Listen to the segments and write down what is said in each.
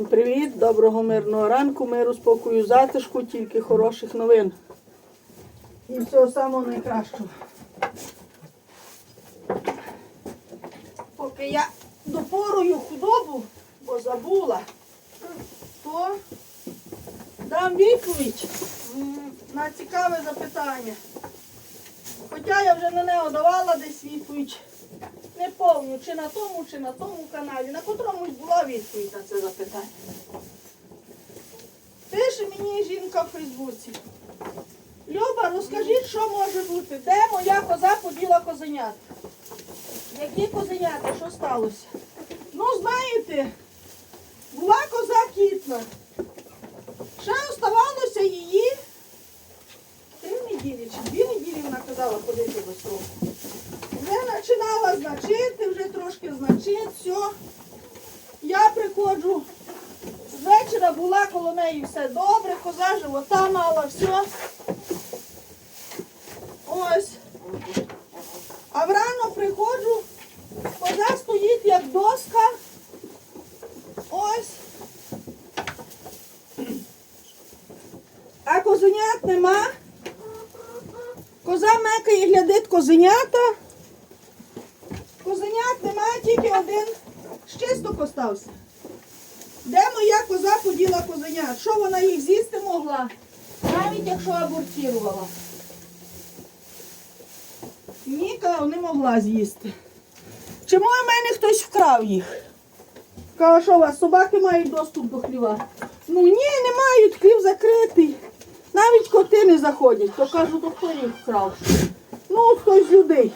Всім привіт, доброго мирного ранку, миру, спокою, затишку, тільки хороших новин. І всього самого найкращого. Поки я допорую худобу, бо забула, то дам відповідь на цікаве запитання. Хоча я вже на нього давала десь відповідь. Не помню, чи на тому, чи на тому каналі, на котромусь була відповідь на це запитання. Пише мені жінка в Фейсбуці. Люба, розкажіть, що може бути? Де моя коза поділа козенят? Які козенята? Що сталося? Ну, знаєте, була коза кітна. Ще оставалося її три неділі чи дві неділі вона казала ходити до строку. Вже починала значити, вже трошки значить, все. Я приходжу, з вечора була коло неї все добре, коза живота мала, все. Ось. А врано приходжу, коза стоїть як доска. Ось. А козенят нема. Коза мекає, глядить козенята. Тільки один щисток остався. Де моя коза поділа козенят? Що вона їх з'їсти могла? Навіть якщо абортірувала. Ні, не могла з'їсти. Може в мене хтось вкрав їх? Кажу, що у вас собаки мають доступ до хліва? Ну ні, не мають, хлів закритий. Навіть коти не заходять, то кажу, то хто їх вкрав. Ну, хтось з людей.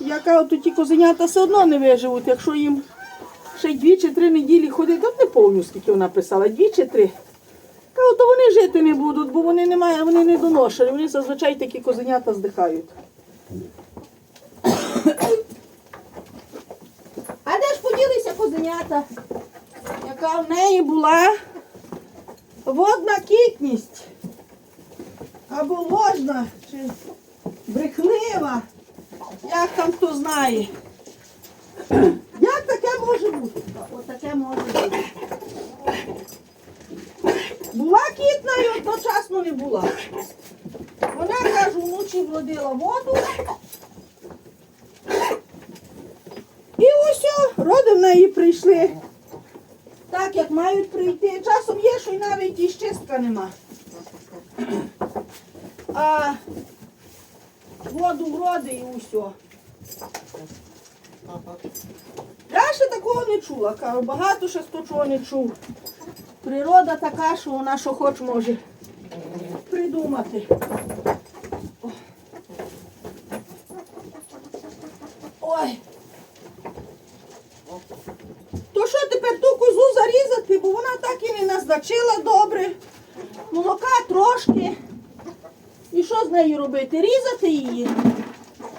Я кажу, то ті козенята все одно не виживуть, якщо їм ще дві чи три неділі ходить, от не повню, скільки вона писала, дві чи три. Кажу, то вони жити не будуть, бо вони не мають, вони не доношені, вони зазвичай такі козенята здихають. А де ж поділися козенята? Яка в неї була водна кітність? Або ложна, чи брехлива, як там хто знає. Як таке може бути? От таке може бути. Була кітна і одночасно не була. Вона, кажу, вночі вродила воду. І ось роди в неї прийшли. Так, як мають прийти. Часом є, що й навіть і щистка нема. А воду вроди і усьо. Я ще такого не чула, кажу, багато ще хто чого не чув. Природа така, що вона що хоч може придумати. Ой. То що тепер ту козу зарізати, бо вона так і не назначила добре. Молока трошки. І що з нею робити? Різати її?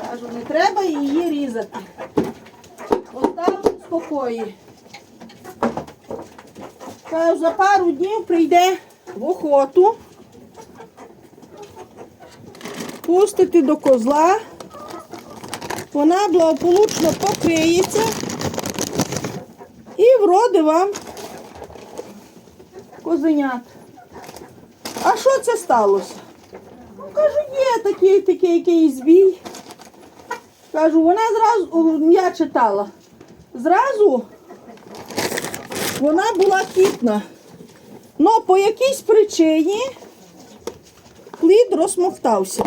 Кажу, не треба її різати. Остав спокої. Кажу, за пару днів прийде в охоту. Пустити до козла. Вона благополучно покриється і вроди вам козенят. А що це сталося? Ну, кажу, є такий, такий якийсь збій. Кажу, вона зразу, я читала, зразу вона була кітна. Но по якійсь причині плід розмоктався.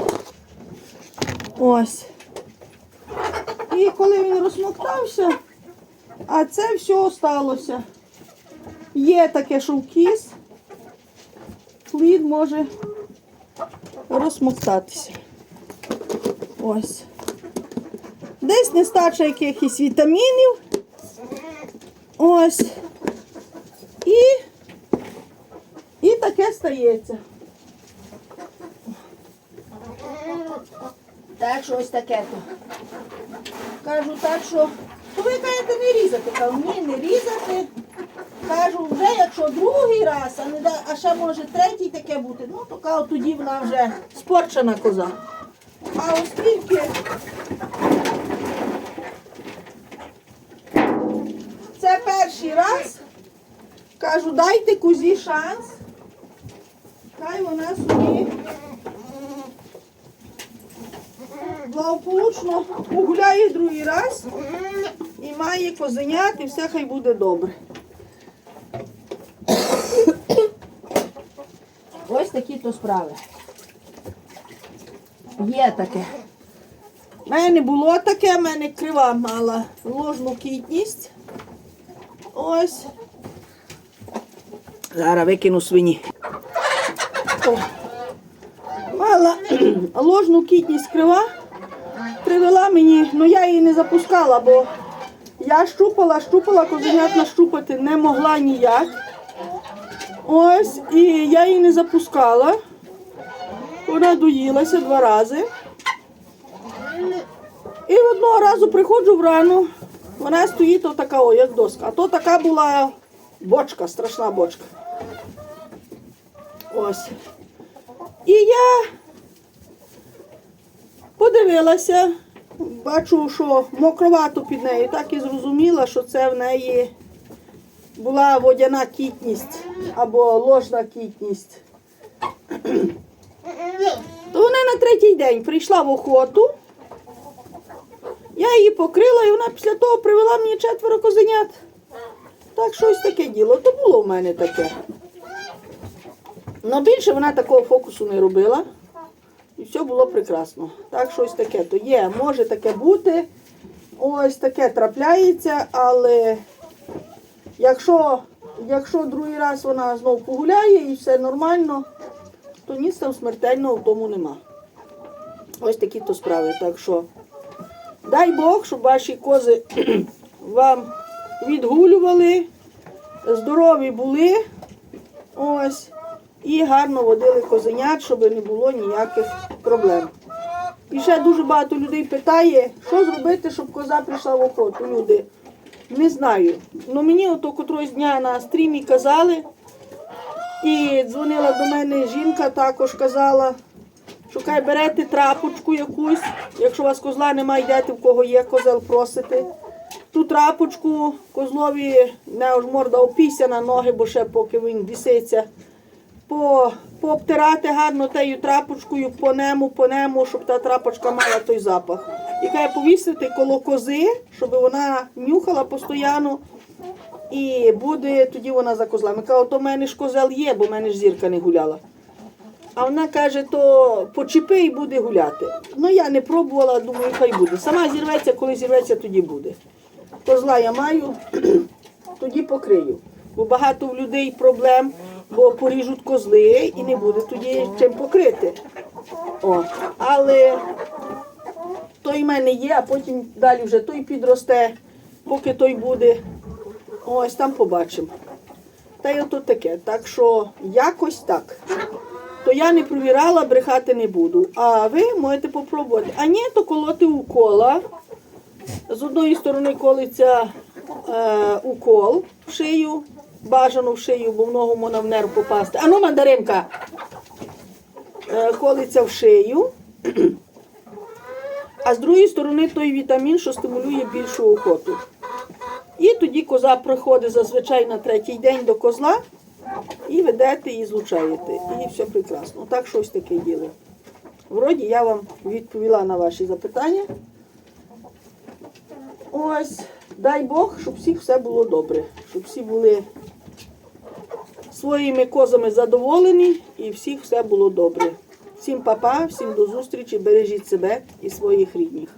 Ось. І коли він розмоктався, а це все сталося. Є таке, що в кіс, плід може розмоктатися. Ось. Десь нестача якихось вітамінів. Ось. І, і таке стається. Так що ось таке то. Кажу, так що, ви кажете не різати. Кажу, ні, не різати. Кажу, вже якщо другий раз, а, не да, а ще може третій таке бути, ну то кажу, тоді вона вже спорчена коза. А оскільки це перший раз, Кажу, дайте кузі шанс. Хай вона собі благополучно погуляє другий раз і має козенят, і все хай буде добре. То справи. Є таке. У мене було таке, в мене крива мала ложну кітність. Ось. Зараз викину свині. О. Мала ложну кітність крива. Привела мені, ну я її не запускала, бо я щупала, щупала, козенят нащупати не могла ніяк. Ось, і я її не запускала. Вона доїлася два рази. І одного разу приходжу врану, вона стоїть отака, о, як доска. А то така була бочка, страшна бочка. Ось. І я подивилася, бачу, що мокровато під нею, так і зрозуміла, що це в неї була водяна кітність або ложна кітність. То вона на третій день прийшла в охоту. Я її покрила і вона після того привела мені четверо козенят. Так щось таке діло. То було в мене таке. Ну більше вона такого фокусу не робила. І все було прекрасно. Так щось таке то є. Може таке бути. Ось таке трапляється, але якщо, якщо другий раз вона знову погуляє і все нормально, то ніц там смертельного в тому нема. Ось такі то справи. Так що дай Бог, щоб ваші кози вам відгулювали, здорові були. Ось. І гарно водили козенят, щоб не було ніяких проблем. І ще дуже багато людей питає, що зробити, щоб коза прийшла в охоту. Люди. Не знаю. Ну мені ото котрось дня на стрімі казали. І дзвонила до мене жінка, також казала, що хай берете трапочку якусь. Якщо у вас козла немає, йдете, в кого є козел, просите. Ту трапочку козлові не аж морда опійся на ноги, бо ще поки він віситься. По, пообтирати гарно тею трапочкою по нему, по нему, щоб та трапочка мала той запах. Хай повісити коло кози, щоб вона нюхала постійно. І буде тоді вона за козлами. Кажу, то в мене ж козел є, бо в мене ж зірка не гуляла. А вона каже, то почепи і буде гуляти. Ну я не пробувала, думаю, хай буде. Сама зірветься, коли зірветься, тоді буде. Козла я маю, тоді покрию. Бо багато в людей проблем, бо поріжуть козли і не буде тоді чим покрити. О, але той в мене є, а потім далі вже той підросте, поки той буде. Ось там побачимо. Та й ото таке. Так що якось так. То я не провірала, брехати не буду. А ви можете попробувати. А ні, то колоти укола. З одної сторони колиться е, укол в шию, бажано в шию, бо в ногу можна в нерв попасти. Ану, мандаринка. Е, колиться в шию. А з другої сторони той вітамін, що стимулює більшу охоту. І тоді коза приходить зазвичай на третій день до козла і ведете і злучаєте. І все прекрасно. Так щось таке діло. Вроді я вам відповіла на ваші запитання. Ось, дай Бог, щоб всіх все було добре, щоб всі були своїми козами задоволені і всіх все було добре. Всім папа, всім до зустрічі, бережіть себе і своїх рідних.